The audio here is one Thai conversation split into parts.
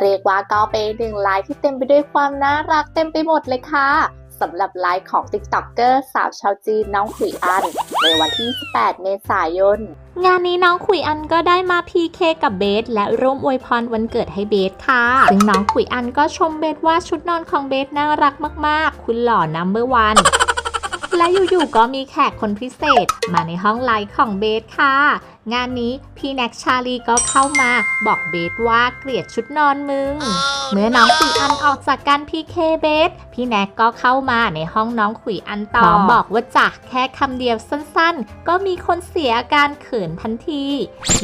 เรียกว่าก็เป็นหนึ่งไลฟ์ที่เต็มไปด้วยความน่ารักเต็มไปหมดเลยค่ะสำหรับไลฟ์ของ t ิ k t o k เกอร์สาวชาวจีนน้องขุยอัน ในวันที่ 18 เมษายน งานนี้น้องขุยอันก็ได้มา PK กับเบส และร่วมอวยพรวันเกิดให้เบสค่ะ ซึ่งน้องขุยอันก็ชมเบสว่าชุดนอนของเบสน่ารักมากๆ คุณหล่อนัมเบอร์วัน และอยู่ๆก็มีแขกคนพิเศษ มาในห้องไลฟ์ของเบสค่ะ งานนี้พี่แน็กชาลีก็เข้ามาบอกเบสว่าเกลียดชุดนอนมึง เมื่อน้องขุยอันออกจากการพีเคเบส พี่แน็กก็เข้ามาในห้องน้องขุยอันต่อน้องบอกว่าจ้ะแค่คำเดียวสั้นๆ ก็มีคนเสียอาการเขินทันที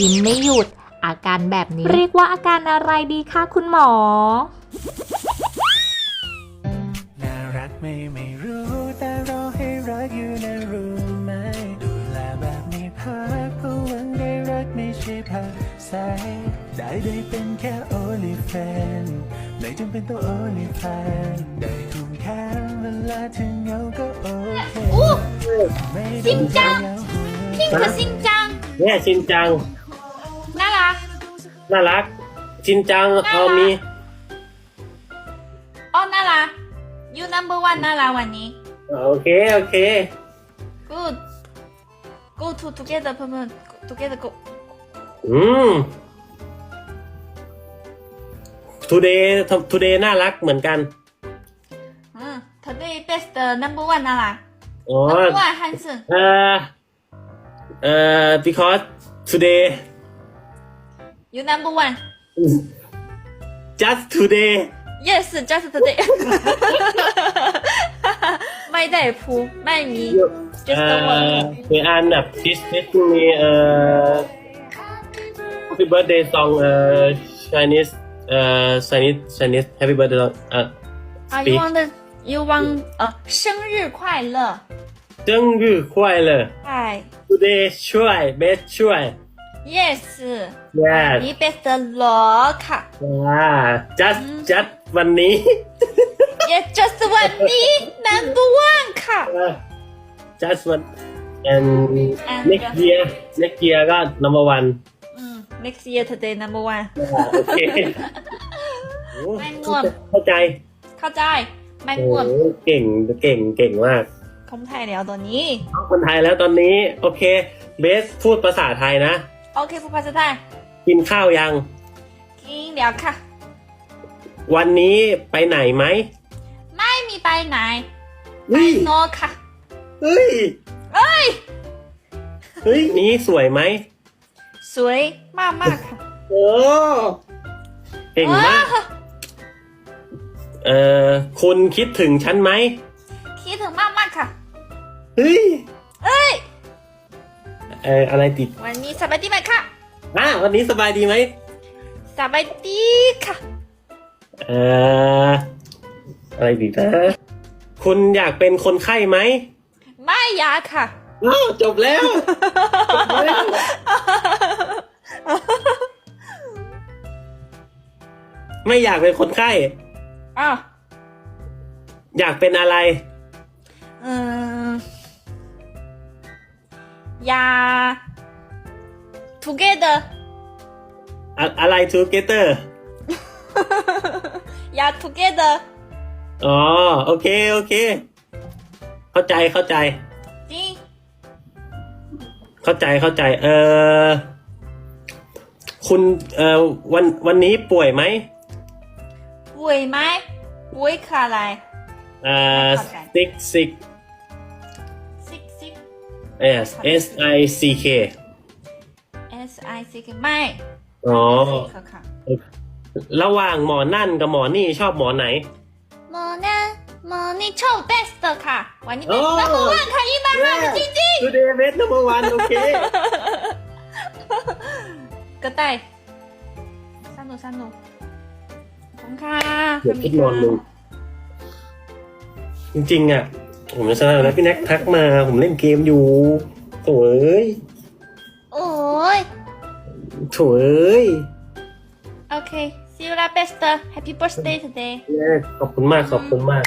ยิ้มไม่หยุด อาการแบบนี้ เรียกว่าอาการอะไรดีคะคุณหมอ น่ารักไม่ไม่ ใส ได้ได้เป็นแค่โอลิแฟน ไม่จำเป็นต้องโอลิแฟน ได้ทุ่มแค่เวลาถึงเงาก็โอเคอู้จริงจัง พิงกับซินจัง เนี่ยชินจัง น่ารัก น่ารัก ชินจังเออมี อ๋อ น่ารัก you number one น่ารักวันนี้ โอเค โอเค good go to together เพื่อน together go อืมทูเดย์ทูเดย์น่ารักเหมือนกัน อืม today best number one น่ารัก อ๋อ number one handsome เอ่อเอ่อ because today you number one just today yes just today ไม่ได้พูไม่มี just the one อเดี๋ยวอันแบบ this this me เอ่อ happy birthday song uh, Chinese uh Chinese Chinese. Happy birthday uh Are you want the you want uh, 呃生日快乐？生日快乐。嗨 today try best yeah we best luck。yeah just just วันนี้ Yes, just one me number one ค่ะ uh, ah, just one. And And uh, next year next year got number one. Next year today number one อ่าโอเคโอ้ไม่ง่วงเข้าใจ เข้าใจไม่โอ้ง่วงเก่งเก่งเก่งมากคมไทยแล้วตอนนี้คนไทยแล้วตอนนี้ โอเค เบสพูดภาษาไทยนะ โอเคพูดภาษาไทย กินข้าวยัง กินแล้วค่ะ วันนี้ไปไหนไหม ไม่มีไปไหน ไปเฮ้ยโนค่ะ เฮ้ยเอ้ย เฮ้ย นี้สวยไหม สวยมากมากๆค่ะโอ้เก่งมากว้าวเอ่อคุณคิดถึงฉันไหม คิดถึงมากมากๆค่ะ เฮ้ย เอ้ยเอ่ออะไรติด วันนี้สบายดีไหมคะอะวันนี้สบายดีไหมสบายดีค่ะ เอ่ออะไรดีนะคุณอยากเป็นคนไข้ไหม ไม่อยากค่ะอ้าวจบแล้วจบแล้ว ไม่อยากเป็นคนไข้ อ้าวอยากเป็นอะไรอืมอยาก together อะอะไร together อยาก together อ๋อ โอเค โอเค เข้าใจเข้าใจ จริง เข้าใจเข้าใจ เออ คุณเอ่อวันวันนี้ป่วยไหมป่วยไหมป่วยคืออะไรเอ่อเข้าใจ sick sick sick sick yes s i c k S I C K ไม่อ๋อค่ะค่ะระหว่างหมอนั่นกับหมอนี่ชอบหมอไหน หมอนั่นหมอนี่ชอบ best ค่ะ วันนี้โอ้เป็น number one ค่ะยี่บ้านมากจริงจริง today best number one โอเค ๆก็ได้สนุกสนุกขอบคุณค่ะเดี๋ยวคิดนอนดูจริงๆอะ ผมจะชนะแล้วพี่แน็กทักมา ผมเล่นเกมอยู่โถเอ้ยโอ้ยโถเอ้ยโอเค see you la best happy birthday today ขอบคุณมากขอบคุณมาก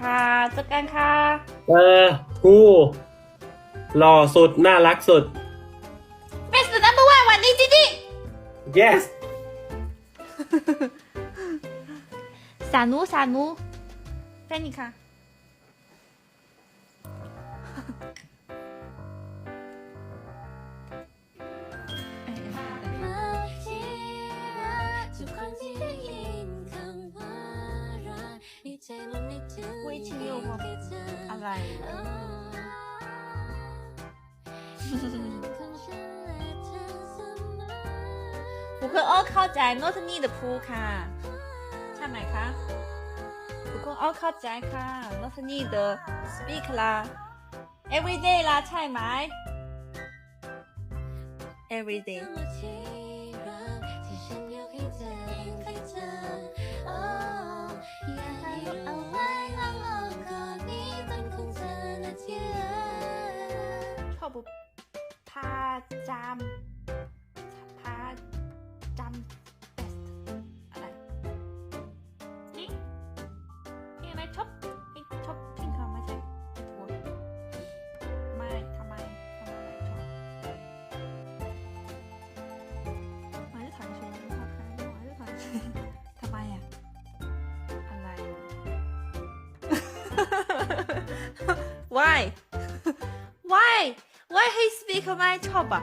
ค่ะเจอกันค่ะเออฮู้หล่อสุด น่ารักสุด Yes. सानू सानू सैनिका อะไร ผู้คนอ้อเข้าใจโนตนี่เดพูค่ะ ใช่ไหมคะผู้คนอ้อเข้าใจค่ะโนตนี่เด speak 啦 everyday 啦ใช่ไหม everyday ชอบพาจาม Why? Why? Why he speak my trouble?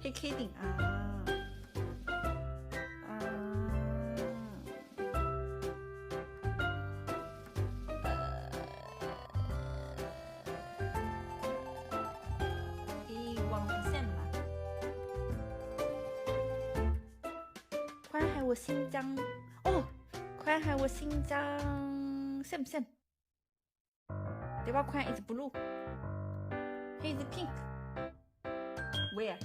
He kidding. อ่า快来我新疆哦！快来我新疆，羡不羡？吧？快 is blue he is pink where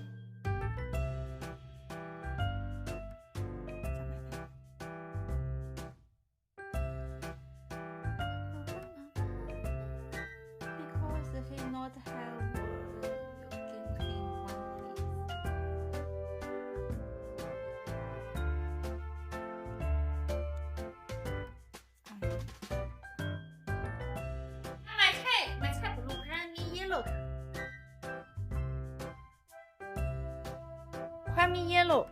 快米 yellow。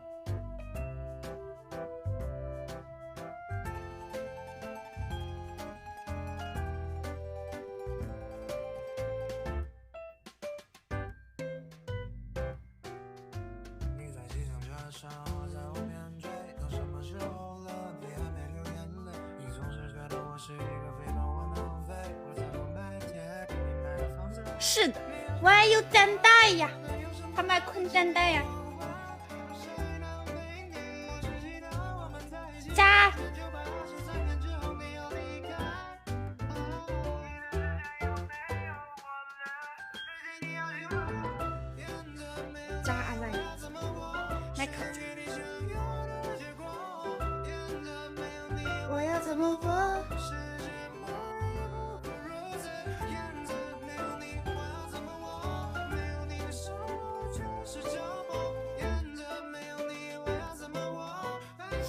你在机场车上，我在后面追，都什么时候了，是，的。我还有粘带呀，他买捆粘带呀。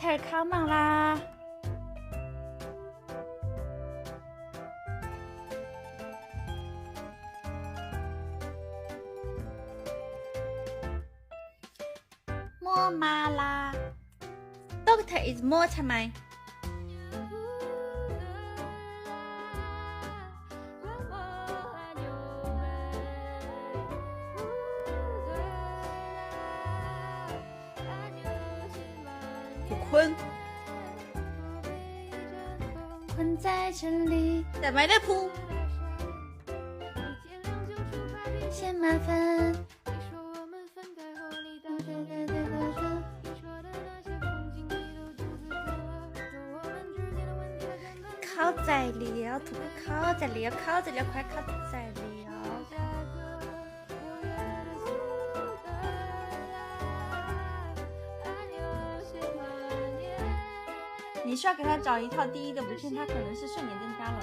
Doctor เข้ามา啦！莫มา啦！Doctor is 莫ใช่ไหม 坤。困在这里，在麦德铺。先麻烦。靠在里，要吐靠在里，要靠在里，快靠在里。你需要给他找一套第一的图片，他可能是睡眠增加了。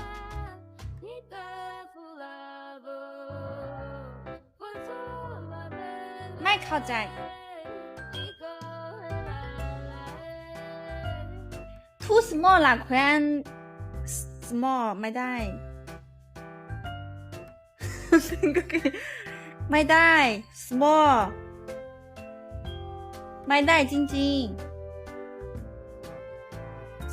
麦靠仔 too small 了，款 small 麦袋，麦袋 small，麦袋晶晶。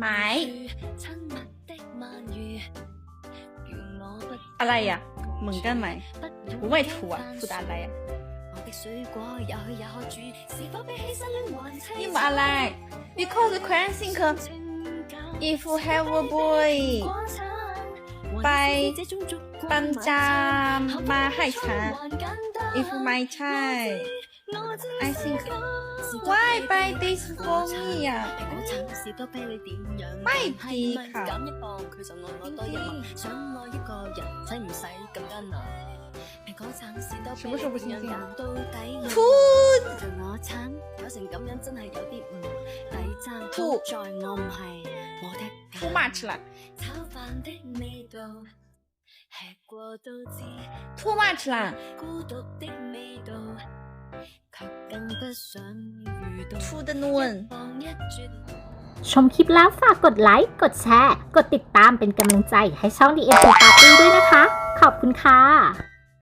ไหม อะไรอ่ะเหมือนกันไหม不会涂啊涂的อะไรอ่ะนี่มาอะไร because Quran think if you have a boy ไปปัญจามาให้ฉัน if ไม่ใช่ I think why buy this for me 啊？我暂时都俾你点样？卖皮卡。减一磅，佢就爱我多一磅。想爱一个人，使唔使咁艰难？什么时候不新鲜啊？吐！我惨，搞成咁样真系有啲唔抵争。吐！在我唔系我的。吐 much 啦！炒饭的味道，吃过都知。吐 much 啦！孤独的味道。 นวลชมคลิปแล้วฝากกดไลค์ กดแชร์ กดติดตามเป็นกำลังใจให้ช่อง The MP Party ด้วยนะคะ ขอบคุณค่ะ